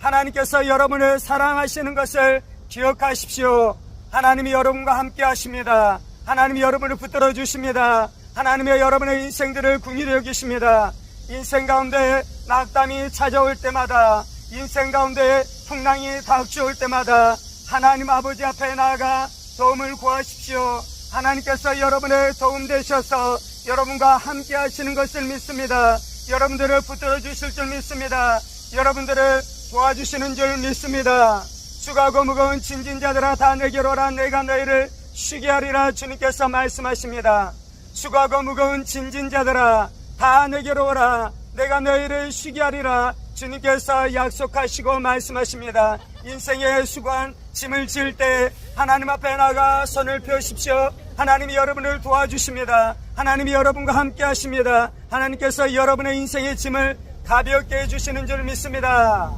하나님께서 여러분을 사랑하시는 것을 기억하십시오. 하나님이 여러분과 함께 하십니다. 하나님이 여러분을 붙들어 주십니다. 하나님이 여러분의 인생들을 궁일히 여기십니다. 인생 가운데 낙담이 찾아올 때마다 인생 가운데 풍랑이 닥쳐올 때마다 하나님 아버지 앞에 나아가 도움을 구하십시오. 하나님께서 여러분의 도움 되셔서 여러분과 함께 하시는 것을 믿습니다. 여러분들을 붙들어 주실 줄 믿습니다. 여러분들을 도와주시는 줄 믿습니다. 수고하고 무거운 진진자들아 다 내게로 오라 내가 너희를 쉬게 하리라 주님께서 말씀하십니다. 수고하고 무거운 진진자들아 다 내게로 오라 내가 너희를 쉬게 하리라 주님께서 약속하시고 말씀하십니다. 인생의 수고한 짐을 질 때 하나님 앞에 나가 손을 펴십시오. 하나님이 여러분을 도와주십니다. 하나님이 여러분과 함께 하십니다. 하나님께서 여러분의 인생의 짐을 가볍게 해주시는 줄 믿습니다.